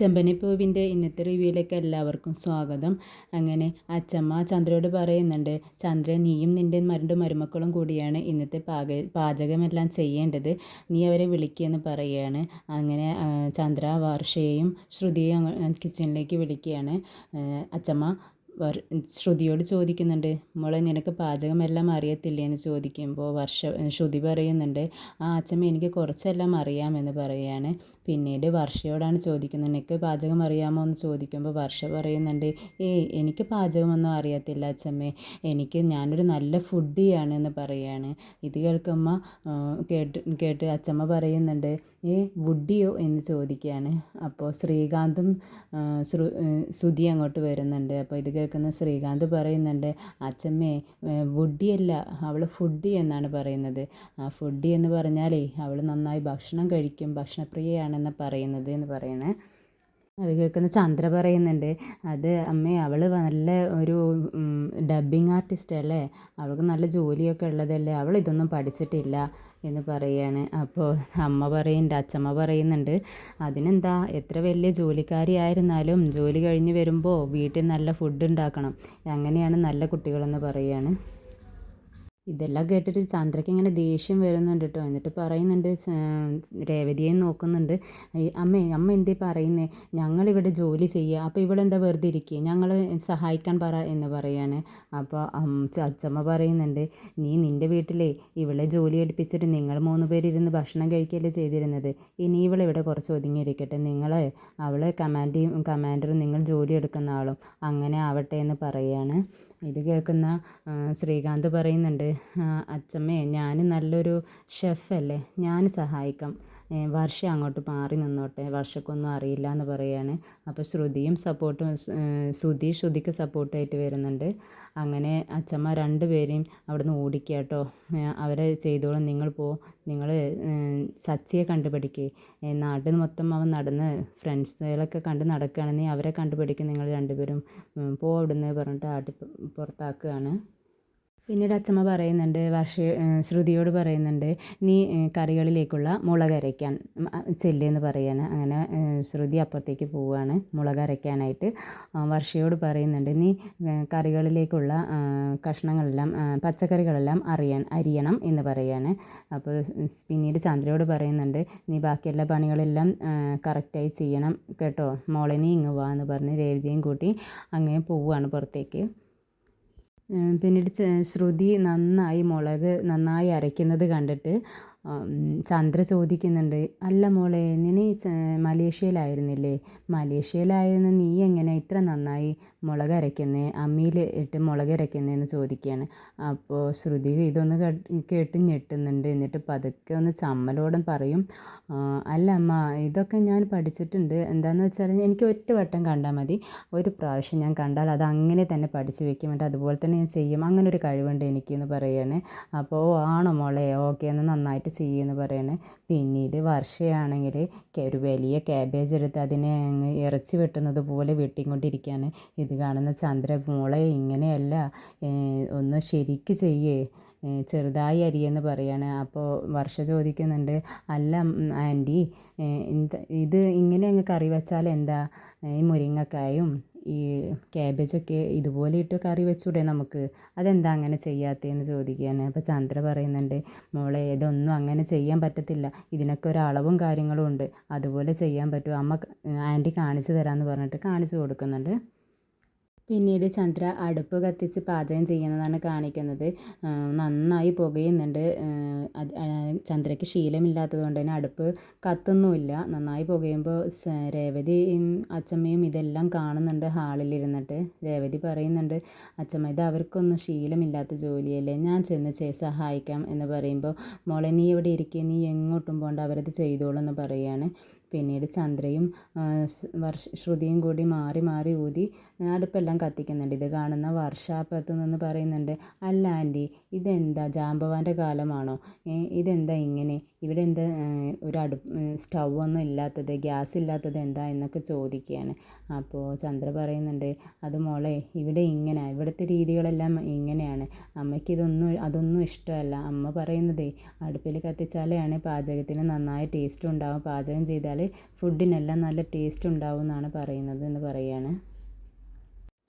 ചെമ്പനിപ്പൂവിന്റെ ഇന്നത്തെ റിവ്യൂയിലേക്ക് എല്ലാവർക്കും സ്വാഗതം. അങ്ങനെ അച്ചമ്മ ചന്ദ്രയോട് പറയുന്നുണ്ട് ചന്ദ്ര നീയും നിന്റെ രണ്ട് മരുമക്കളും കൂടിയാണ് ഇന്നത്തെ പാക പാചകമെല്ലാം ചെയ്യേണ്ടത്. നീ അവരെ വിളിക്കുകയെന്ന് പറയുകയാണ് അങ്ങനെ ചന്ദ്ര വർഷയെയും ശ്രുതിയെയും കിച്ചണിലേക്ക് വിളിക്കുകയാണ്. അച്ചമ്മ ശ്രുതിയോട് ചോദിക്കുന്നുണ്ട് മോളെ നിനക്ക് പാചകമെല്ലാം അറിയത്തില്ലേ? എന്ന് ചോദിക്കുമ്പോൾ വർഷ ശ്രുതി പറയുന്നുണ്ട് ആ അച്ഛമ്മ എനിക്ക് കുറച്ചെല്ലാം അറിയാമെന്ന് പറയുകയാണ് പിന്നീട് വർഷയോടാണ് ചോദിക്കുന്നത്. നിനക്ക് പാചകം അറിയാമോ? എന്ന് ചോദിക്കുമ്പോൾ വർഷ പറയുന്നുണ്ട്. ഏയ് എനിക്ക് പാചകമൊന്നും അറിയത്തില്ല അച്ഛമ്മേ. എനിക്ക് ഞാനൊരു നല്ല ഫുഡിയാണ് എന്ന് പറയുകയാണ് ഇത് കേൾക്കുമ്പോൾ കേട്ട് കേട്ട് അച്ഛമ്മ പറയുന്നുണ്ട്. ഏ വുഡിയോ എന്ന് ചോദിക്കുകയാണ് അപ്പോൾ ശ്രീകാന്തും ശ്രുതി അങ്ങോട്ട് വരുന്നുണ്ട്. അപ്പോൾ ഇത് കേൾക്കുന്ന ശ്രീകാന്ത് പറയുന്നുണ്ട്. അച്ഛമ്മേ വുഡിയല്ല അവൾ ഫുഡി എന്നാണ് പറയുന്നത്. ആ ഫുഡി എന്ന് പറഞ്ഞാലേ അവൾ നന്നായി ഭക്ഷണം കഴിക്കും ഭക്ഷണപ്രിയയാണെന്ന് പറയുന്നത് എന്ന് പറയണേ. അത് കേൾക്കുന്ന ചന്ദ്ര പറയുന്നുണ്ട് അത് അമ്മേ അവൾ നല്ല ഒരു ഡബ്ബിങ് ആർട്ടിസ്റ്റ് അല്ലേ? അവൾക്ക് നല്ല ജോലിയൊക്കെ ഉള്ളതല്ലേ? അവൾ ഇതൊന്നും പഠിച്ചിട്ടില്ല എന്ന് പറയാണ്. അപ്പോൾ അമ്മ പറയുന്നുണ്ട് അച്ഛമ്മ പറയുന്നുണ്ട് അതിനെന്താ? എത്ര വലിയ ജോലിക്കാരി ആയിരുന്നാലും ജോലി കഴിഞ്ഞ് വരുമ്പോൾ വീട്ടിൽ നല്ല ഫുഡ് ഉണ്ടാക്കണം. അങ്ങനെയാണ് നല്ല കുട്ടികളെന്ന് പറയുകയാണ് ഇതെല്ലാം കേട്ടിട്ട് ചന്ദ്രയ്ക്ക് ഇങ്ങനെ ദേഷ്യം വരുന്നുണ്ട് കേട്ടോ എന്നിട്ട് പറയുന്നുണ്ട് രേവതിയെ നോക്കുന്നുണ്ട്. അമ്മേ അമ്മ എന്തേ പറയുന്നേ? ഞങ്ങളിവിടെ ജോലി ചെയ്യുക അപ്പോൾ ഇവളെന്താ വെറുതെ ഇരിക്കുക ഞങ്ങൾ സഹായിക്കാൻ പറ എന്ന് പറയാണ്. അപ്പോൾ അച്ചമ്മ പറയുന്നുണ്ട് നീ നിന്റെ വീട്ടിലെ ഇവളെ ജോലി എടുപ്പിച്ചിട്ട് നിങ്ങൾ മൂന്ന് പേരിരുന്ന് ഭക്ഷണം കഴിക്കുകയല്ലേ ചെയ്തിരുന്നത്? ഇനി ഇവളിവിടെ കുറച്ച് ഒതുങ്ങിയിരിക്കട്ടെ. നിങ്ങൾ അവളെ കമാൻഡ് കമാൻഡറും നിങ്ങൾ ജോലി എടുക്കുന്ന ആളും. അങ്ങനെ ആവട്ടെ എന്ന് പറയുകയാണ് ഇത് കേൾക്കുന്ന ശ്രീകാന്ത് പറയുന്നുണ്ട് അച്ചമ്മേ ഞാൻ നല്ലൊരു ഷെഫല്ലേ ഞാൻ സഹായിക്കാം. വർഷ അങ്ങോട്ട് മാറി നിന്നോട്ടെ വർഷക്കൊന്നും അറിയില്ല എന്ന് പറയുകയാണ് അപ്പോൾ ശ്രുതിയും സപ്പോർട്ടും ശ്രുതി ശ്രുതിക്ക് സപ്പോർട്ടായിട്ട് വരുന്നുണ്ട്. അങ്ങനെ അച്ഛമ്മ രണ്ടുപേരെയും അവിടെ നിന്ന് ഓടിക്കുക കേട്ടോ അവരെ ചെയ്തോളും. നിങ്ങൾ പോ നിങ്ങൾ സച്ചിയെ കണ്ടുപിടിക്കേ. നാട്ടിൽ മൊത്തം അവൻ നടന്ന് ഫ്രണ്ട്സുകളൊക്കെ കണ്ട് നടക്കുകയാണെങ്കിൽ അവരെ കണ്ടുപിടിക്കും നിങ്ങൾ രണ്ടുപേരും. പോ അവിടുന്ന് പറഞ്ഞിട്ട് ആട്ടി പുറത്താക്കുകയാണ്. പിന്നീട് അച്ഛമ്മ പറയുന്നുണ്ട് വർഷ ശ്രുതിയോട് പറയുന്നുണ്ട് നീ കറികളിലേക്കുള്ള മുളക് അരയ്ക്കാൻ ചെല്ലെന്ന് പറയാണ്. അങ്ങനെ ശ്രുതി അപ്പുറത്തേക്ക് പോവുകയാണ് മുളക് അരയ്ക്കാനായിട്ട്. വർഷയോട് പറയുന്നുണ്ട് നീ കറികളിലേക്കുള്ള കഷ്ണങ്ങളെല്ലാം പച്ചക്കറികളെല്ലാം അറിയാൻ അരിയണം എന്ന് പറയാണ്. അപ്പോൾ പിന്നീട് ചന്ദ്രയോട് പറയുന്നുണ്ട് നീ ബാക്കിയുള്ള പണികളെല്ലാം കറക്റ്റായി ചെയ്യണം കേട്ടോ. മോളെ നീ ഇങ്ങ് വാ എന്ന് പറഞ്ഞ് രേവതിയും കൂട്ടി അങ്ങനെ പോവുകയാണ് പുറത്തേക്ക്. പിന്നീട് ശ്രുതി നന്നായി മുളക് നന്നായി അരയ്ക്കുന്നത് കണ്ടിട്ട് ചന്ദ്ര ചോദിക്കുന്നുണ്ട് അല്ല മോളെ നീ മലേഷ്യയിലായിരുന്നില്ലേ? മലേഷ്യയിലായിരുന്ന നീ എങ്ങനെ ഇത്ര നന്നായി മുളക് അരയ്ക്കുന്നത് അമ്മിയിൽ ഇട്ട് മുളക് അരയ്ക്കുന്നതെന്ന് ചോദിക്കുകയാണ് അപ്പോൾ ശ്രുതി ഇതൊന്ന് കേട്ട് ഞെട്ടുന്നുണ്ട്. എന്നിട്ട് പതുക്കെ ഒന്ന് ചമ്മലോടും പറയും അല്ല അമ്മ ഇതൊക്കെ ഞാൻ പഠിച്ചിട്ടുണ്ട്. എന്താണെന്ന് വെച്ചാൽ എനിക്ക് ഒറ്റ വട്ടം കണ്ടാൽ മതി. ഒരു പ്രാവശ്യം ഞാൻ കണ്ടാൽ അത് അങ്ങനെ തന്നെ പഠിച്ചു വെക്കും. എന്നിട്ട് അതുപോലെ തന്നെ ഞാൻ ചെയ്യും. അങ്ങനെ ഒരു കഴിവുണ്ട് എനിക്കെന്ന് പറയുകയാണ് അപ്പോൾ ആണോ മോളെ? ഓക്കെ എന്ന് നന്നായിട്ട് ചെയ്യുമെന്ന് പറയണേ. പിന്നീട് വർഷയാണെങ്കിൽ ഒരു വലിയ ക്യാബേജ് എടുത്ത് അതിനെ ഇറച്ചി വെട്ടുന്നത് പോലെ വെട്ടിക്കൊണ്ടിരിക്കുകയാണ് ഇത് കാണുന്ന ചന്ദ്ര മോളെ ഇങ്ങനെയല്ല ഒന്ന് ശരിക്ക് ചെയ്യേ ചെറുതായി അരിയെന്ന് പറയാണ്. അപ്പോൾ വർഷ ചോദിക്കുന്നുണ്ട് അല്ല ആന്റി ഇത് ഇങ്ങനെ അങ്ങ് കറി വെച്ചാൽ എന്താ? ഈ മുരിങ്ങക്കായും ഈ ക്യാബേജൊക്കെ ഇതുപോലെ ഇട്ട് കറി വെച്ചൂടെ നമുക്ക്? അതെന്താ അങ്ങനെ ചെയ്യാത്തതെന്ന് ചോദിക്കുകയാണ്. അപ്പോൾ ചന്ദ്ര പറയുന്നുണ്ട് മോളെ ഇതൊന്നും അങ്ങനെ ചെയ്യാൻ പറ്റത്തില്ല. ഇതിനൊക്കെ ഒരു അളവും കാര്യങ്ങളും ഉണ്ട്. അതുപോലെ ചെയ്യാൻ പറ്റും. അമ്മ ആന്റി കാണിച്ചു തരാമെന്ന് പറഞ്ഞിട്ട് കാണിച്ചു കൊടുക്കുന്നുണ്ട്. പിന്നീട് ചന്ദ്ര അടുപ്പ് കത്തിച്ച് പാചകം ചെയ്യുന്നതാണ് കാണിക്കുന്നത്. നന്നായി പുകയുന്നുണ്ട്. ചന്ദ്രയ്ക്ക് ശീലമില്ലാത്തത് കൊണ്ട് തന്നെ അടുപ്പ് കത്തുന്നുമില്ല. നന്നായി പുകയുമ്പോൾ രേവതിയും അച്ചമ്മയും ഇതെല്ലാം കാണുന്നുണ്ട് ഹാളിലിരുന്നിട്ട്. രേവതി പറയുന്നുണ്ട് അച്ചമ്മ ഇത് അവർക്കൊന്നും ശീലമില്ലാത്ത ജോലിയല്ലേ. ഞാൻ ചെന്ന് ചേ സഹായിക്കാം എന്ന് പറയുമ്പോൾ മോളെ നീ ഇവിടെ ഇരിക്കുക നീ എങ്ങോട്ടും പോകണ്ട അവരത് ചെയ്തോളൂ എന്ന് പറയുകയാണ്. പിന്നീട് ചന്ദ്രയും വർഷ ശ്രുതിയും കൂടി മാറി മാറി ഊതി അടുപ്പെല്ലാം കത്തിക്കുന്നുണ്ട്. ഇത് കാണുന്ന വർഷാപ്പത്ത് നിന്ന് പറയുന്നുണ്ട് അല്ല ആന്റി ഇതെന്താ? ജാമ്പവാന്റെ കാലമാണോ? ഇതെന്താ ഇങ്ങനെ? ഇവിടെ എന്താ ഒരു അടുപ്പ് സ്റ്റൗ ഒന്നും ഇല്ലാത്തത് ഗ്യാസ് ഇല്ലാത്തത് എന്താ എന്നൊക്കെ ചോദിക്കുകയാണ്. അപ്പോൾ ചന്ദ്ര പറയുന്നുണ്ട് അത് മോളെ ഇവിടെ ഇങ്ങനെ ഇവിടുത്തെ രീതികളെല്ലാം ഇങ്ങനെയാണ്. അമ്മയ്ക്ക് ഇതൊന്നും അതൊന്നും ഇഷ്ടമല്ല. അമ്മ പറയുന്നതേ അടുപ്പിൽ കത്തിച്ചാലാണ് പാചകത്തിന് നന്നായി ടേസ്റ്റ് ഉണ്ടാവും. പാചകം ചെയ്താൽ ഫുഡിനെല്ലാം നല്ല ടേസ്റ്റ് ഉണ്ടാവും എന്നാണ് പറയുന്നത് എന്ന് പറയുകയാണ്.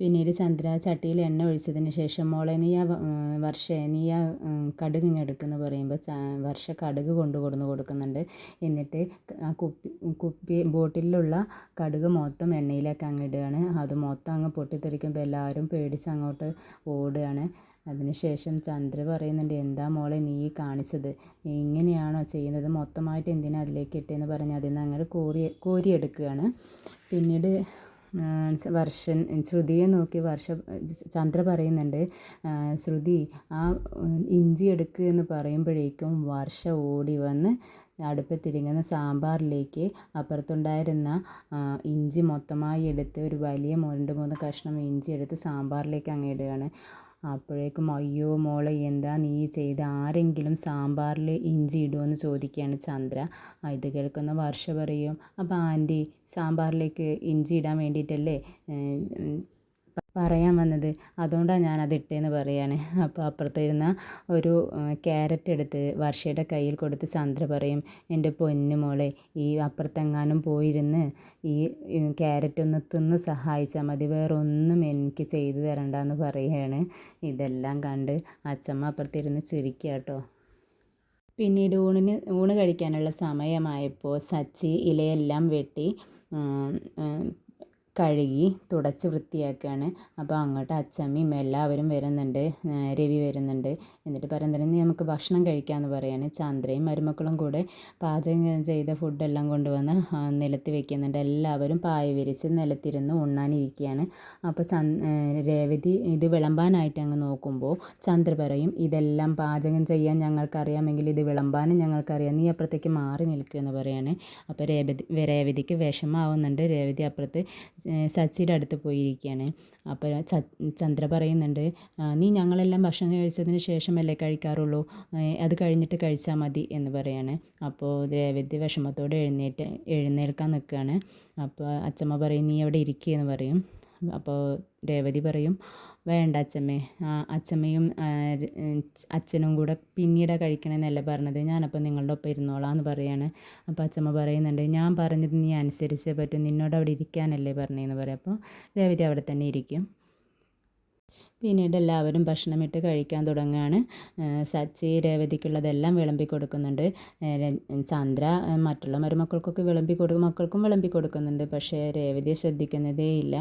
പിന്നീട് ചന്ദ്ര ചട്ടിയിൽ എണ്ണ ഒഴിച്ചതിന് ശേഷം മോളെ നീ ആ വർഷ നീ ആ കടുക് ഇങ്ങെടുക്കുന്നു പറയുമ്പോൾ വർഷ കടുക് കൊണ്ടു കൊടുന്ന് കൊടുക്കുന്നുണ്ട്. എന്നിട്ട് ആ കുപ്പി കുപ്പി ബോട്ടിലുള്ള കടുക് മൊത്തം എണ്ണയിലേക്ക് അങ്ങ് ഇടുകയാണ്. അത് മൊത്തം അങ്ങ് പൊട്ടിത്തെറിക്കുമ്പോൾ എല്ലാവരും പേടിച്ച് അങ്ങോട്ട് ഓടുകയാണ്. അതിനുശേഷം ചന്ദ്ര പറയുന്നുണ്ട് എന്താ മോളെ നീ കാണിച്ചത്? ഇങ്ങനെയാണോ ചെയ്യുന്നത്? മൊത്തമായിട്ട് എന്തിനാ അതിലേക്ക് ഇട്ടേന്ന് പറഞ്ഞ് അതിൽ നിന്ന് അങ്ങനെ കോരി കോരിയെടുക്കുകയാണ്. പിന്നീട് വർഷൻ ശ്രുതിയെ നോക്കി വർഷ ചന്ദ്ര പറയുന്നുണ്ട് ശ്രുതി ആ ഇഞ്ചി എടുക്ക് എന്ന് പറയുമ്പോഴേക്കും വർഷ ഓടി വന്ന് അടുപ്പത്തിരിങ്ങുന്ന സാമ്പാറിലേക്ക് അപ്പുറത്തുണ്ടായിരുന്ന ഇഞ്ചി മൊത്തമായി എടുത്ത് ഒരു വലിയ രണ്ട് മൂന്ന് കഷ്ണം ഇഞ്ചി എടുത്ത് സാമ്പാറിലേക്ക് അങ്ങ് ഇടുകയാണ്. അപ്പോഴേക്കും അയ്യോ മോളെ എന്താ നീ ചെയ്ത്? ആരെങ്കിലും സാമ്പാറിൽ ഇഞ്ചി ഇടുമോ ചോദിക്കുകയാണ് ചന്ദ്ര. ഇത് കേൾക്കുന്ന വർഷ പറയും അപ്പോൾ ആന്റി സാമ്പാറിലേക്ക് ഇഞ്ചി ഇടാൻ വേണ്ടിയിട്ടല്ലേ? പറയാൻ വന്നത്. അതുകൊണ്ടാണ് ഞാൻ അത് ഇട്ടതെന്ന് പറയാണ് അപ്പോൾ അപ്പുറത്തിരുന്ന ഒരു ക്യാരറ്റ് എടുത്ത് വർഷയുടെ കയ്യിൽ കൊടുത്ത് ചന്ദ്ര പറയും എന്റെ പൊന്നു മോളെ ഈ അപ്പുറത്തെങ്ങാനും പോയിരുന്ന് ഈ ക്യാരറ്റ് ഒന്ന് തിന്ന് സഹായിച്ചാൽ മതി. വേറെ ഒന്നും എനിക്ക് ചെയ്തു തരണ്ടെന്ന് പറയുകയാണ് ഇതെല്ലാം കണ്ട് അച്ചമ്മ അപ്പുറത്തിരുന്ന് ചിരിക്കുക കേട്ടോ പിന്നീട് ഊണിന് ഊണ് കഴിക്കാനുള്ള സമയമായപ്പോൾ സച്ചി ഇലയെല്ലാം വെട്ടി കഴുകി തുടച്ച് വൃത്തിയാക്കുകയാണ്. അപ്പോൾ അങ്ങോട്ട് അച്ചമ്മയും എല്ലാവരും വരുന്നുണ്ട്. രവി വരുന്നുണ്ട്. എന്നിട്ട് പറയുന്നത് ഇനി നമുക്ക് ഭക്ഷണം കഴിക്കാമെന്ന് പറയാണ്. ചന്ദ്രയും മരുമക്കളും കൂടെ പാചകം ചെയ്ത ഫുഡെല്ലാം കൊണ്ടുവന്ന് നിലത്ത് വെക്കുന്നുണ്ട്. എല്ലാവരും പായ വിരിച്ച് നിലത്തിരുന്ന് ഉണ്ണാനിരിക്കുകയാണ്. അപ്പോൾ ചന്ദ് രേവതി ഇത് വിളമ്പാനായിട്ട് അങ്ങ് നോക്കുമ്പോൾ ചന്ദ്ര പറയും ഇതെല്ലാം പാചകം ചെയ്യാൻ ഞങ്ങൾക്കറിയാമെങ്കിൽ ഇത് വിളമ്പാനും ഞങ്ങൾക്കറിയാം. നീ അപ്പുറത്തേക്ക് മാറി നിൽക്കുക എന്ന് പറയാണ്. അപ്പോൾ രേവതി രേവതിക്ക് വിഷമാവുന്നുണ്ട്. രേവതി അപ്പുറത്ത് സച്ചിയുടെ അടുത്ത് പോയിരിക്കുകയാണ്. അപ്പോൾ ചന്ദ്ര പറയുന്നുണ്ട് നീ ഞങ്ങളെല്ലാം ഭക്ഷണം കഴിച്ചതിന് ശേഷമല്ലേ കഴിക്കാറുള്ളൂ? അത് കഴിഞ്ഞിട്ട് കഴിച്ചാൽ മതി എന്ന് പറയാണ്. അപ്പോൾ രേവതി വിഷമത്തോടെ എഴുന്നേറ്റ് എഴുന്നേൽക്കാൻ നിൽക്കുകയാണ്. അപ്പോൾ അച്ചമ്മ പറയും നീ അവിടെ ഇരിക്കുക എന്ന് പറയും. അപ്പോൾ രേവതി പറയും വേണ്ട അച്ഛമ്മേ. അച്ഛമ്മയും അച്ഛനും കൂടെ പിന്നീട് കഴിക്കണമെന്നല്ല പറഞ്ഞത്. ഞാനപ്പോൾ നിങ്ങളുടെ ഒപ്പം ഇരുന്നോളാം എന്ന് പറയാണ്. അപ്പോൾ അച്ഛമ്മ പറയുന്നുണ്ട് ഞാൻ പറഞ്ഞത് നീ അനുസരിച്ചേ പറ്റും. നിന്നോട് അവിടെ ഇരിക്കാനല്ലേ പറഞ്ഞതെന്ന് പറയും. അപ്പോൾ രേവതി അവിടെ തന്നെ ഇരിക്കും. പിന്നീട് എല്ലാവരും ഭക്ഷണമിട്ട് കഴിക്കാൻ തുടങ്ങുകയാണ് സച്ചി രേവതിക്കുള്ളതെല്ലാം വിളമ്പി കൊടുക്കുന്നുണ്ട്. ചന്ദ്ര മറ്റുള്ള മരുമക്കൾക്കൊക്കെ വിളമ്പി കൊടുക്കും മക്കൾക്കും വിളമ്പി കൊടുക്കുന്നുണ്ട്. പക്ഷേ രേവതിയെ ശ്രദ്ധിക്കുന്നതേ ഇല്ല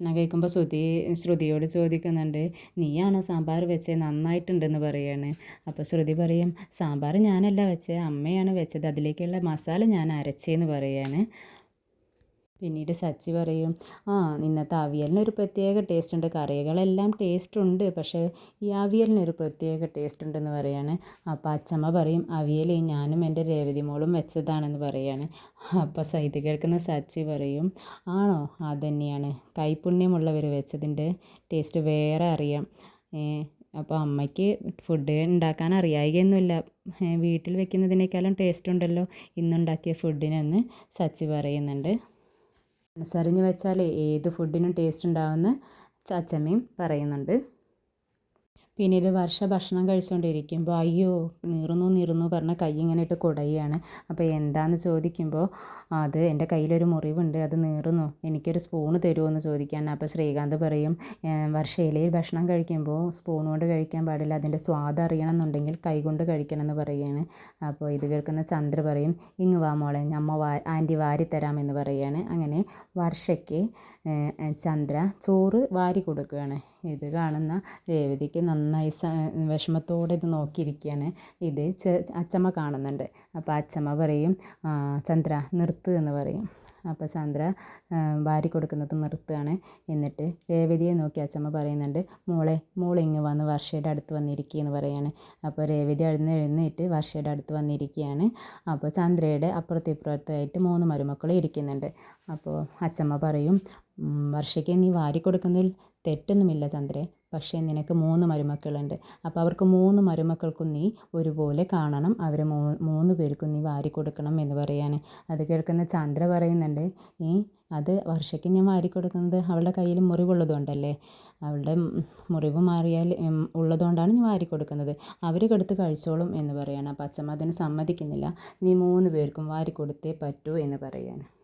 ഭക്ഷണം കഴിക്കുമ്പോൾ ശ്രുതി ശ്രുതിയോട് ചോദിക്കുന്നുണ്ട് നീയാണോ സാമ്പാർ വെച്ചത് നന്നായിട്ടുണ്ടെന്ന് പറയാണ്. അപ്പോൾ ശ്രുതി പറയും സാമ്പാർ ഞാനല്ല വെച്ചത് അമ്മയാണ് വെച്ചത് അതിലേക്കുള്ള മസാല ഞാൻ അരച്ചേന്ന് പറയാണ്. പിന്നീട് സച്ചി പറയും ആ ഇന്നത്തെ അവിയലിനൊരു പ്രത്യേക ടേസ്റ്റ് ഉണ്ട്. കറികളെല്ലാം ടേസ്റ്റ് ഉണ്ട്. പക്ഷേ ഈ അവിയലിനൊരു പ്രത്യേക ടേസ്റ്റ് ഉണ്ടെന്ന് പറയാണ്. അപ്പോൾ അച്ചമ്മ പറയും അവിയൽ ഞാനും എന്റെ രേവതി മോളും വെച്ചതാണെന്ന് പറയാണ്. അപ്പോൾ സൈത് കേൾക്കുന്ന സച്ചി പറയും ആണോ? അതുതന്നെയാണ് കൈപുണ്യമുള്ളവർ വെച്ചതിന്റെ ടേസ്റ്റ് വേറെ അറിയാം. അപ്പോൾ അമ്മയ്ക്ക് ഫുഡ് ഉണ്ടാക്കാൻ അറിയായികയൊന്നുമില്ല. വീട്ടിൽ വെക്കുന്നതിനേക്കാളും ടേസ്റ്റ് ഉണ്ടല്ലോ. ഇന്നുണ്ടാക്കിയ ഫുഡിനെന്ന് സച്ചി പറയുന്നുണ്ട്. മനസ്സറിഞ്ഞ് വെച്ചാൽ ഏത് ഫുഡിനും ടേസ്റ്റ് ഉണ്ടാവുമെന്ന് ചാച്ചമ്മയും പറയുന്നുണ്ട്. പിന്നീട് വർഷ ഭക്ഷണം കഴിച്ചുകൊണ്ടിരിക്കുമ്പോൾ അയ്യോ നീറുന്നു നീറുന്നു പറഞ്ഞ കൈ ഇങ്ങനെ ഇട്ട് കുടയുകയാണ്. അപ്പോൾ എന്താണെന്ന് ചോദിക്കുമ്പോൾ അത് എന്റെ കയ്യിലൊരു മുറിവുണ്ട് അത് നീറുന്നു എനിക്കൊരു സ്പൂണ് തരുമോ എന്ന് ചോദിക്കാൻ അപ്പോൾ ശ്രീകാന്ത് പറയും വർഷ ഇലയിൽ ഭക്ഷണം കഴിക്കുമ്പോൾ സ്പൂൺ കൊണ്ട് കഴിക്കാൻ പാടില്ല അതിന്റെ സ്വാദ് അറിയണം എന്നുണ്ടെങ്കിൽ കൈ കൊണ്ട് കഴിക്കണം എന്ന് പറയുകയാണ് അപ്പോൾ ഇത് കേൾക്കുന്ന ചന്ദ്ര പറയും ഇങ്ങ് വാ മോളെ അമ്മ വാ ആന്റി വാരി തരാമെന്ന് പറയുകയാണ് അങ്ങനെ വർഷയ്ക്ക് ചന്ദ്ര ചോറ് വാരി കൊടുക്കുകയാണ്. ഇത് കാണുന്ന രേവതിക്ക് നന്നായി വിഷമത്തോടെ ഇത് നോക്കിയിരിക്കുകയാണ് ഇത് അച്ചമ്മ കാണുന്നുണ്ട്. അപ്പോൾ അച്ചമ്മ പറയും ചന്ദ്ര നിർത്ത് എന്ന് പറയും. അപ്പോൾ ചന്ദ്ര വാരി കൊടുക്കുന്നത് നിർത്തുകയാണ്. എന്നിട്ട് രേവതിയെ നോക്കി അച്ചമ്മ പറയുന്നുണ്ട് മോളെ മോളെ ഇങ്ങ് വന്ന് വർഷയുടെ അടുത്ത് വന്നിരിക്കുകയെന്ന് പറയാണ്. അപ്പോൾ രേവതി അഴുന്ന് എഴുന്നേറ്റ് വർഷയുടെ അടുത്ത് വന്നിരിക്കുകയാണ് അപ്പോൾ ചന്ദ്രയുടെ അപ്പുറത്തും ഇപ്പുറത്തുമായിട്ട് മൂന്ന് മരുമക്കൾ ഇരിക്കുന്നുണ്ട്. അപ്പോൾ അച്ചമ്മ പറയും വർഷയ്ക്ക് നീ വാരി കൊടുക്കുന്നതിൽ തെറ്റൊന്നുമില്ല ചന്ദ്രേ. പക്ഷേ നിനക്ക് മൂന്ന് മരുമക്കളുണ്ട്. അപ്പോൾ അവർക്ക് മൂന്ന് മരുമക്കൾക്കും നീ ഒരുപോലെ കാണണം. അവരെ മൂ മൂന്ന് പേർക്കും നീ വാരി കൊടുക്കണം എന്ന് പറയാൻ. അത് കേൾക്കുന്ന ചന്ദ്ര പറയുന്നുണ്ട് ഏ അത് വർഷയ്ക്ക് ഞാൻ വാരി കൊടുക്കുന്നത് അവളുടെ കയ്യിൽ മുറിവുള്ളതുകൊണ്ടല്ലേ? അവളുടെ മുറിവ് മാറിയാൽ ഉള്ളതുകൊണ്ടാണ് ഞാൻ വാരി കൊടുക്കുന്നത്. അവർ കെടുത്ത് കഴിച്ചോളും എന്ന് പറയാണ്. അപ്പം അച്ഛമ്മ അതിന് സമ്മതിക്കുന്നില്ല. നീ മൂന്ന് പേർക്കും വാരി കൊടുത്തേ പറ്റൂ എന്ന് പറയാണ്.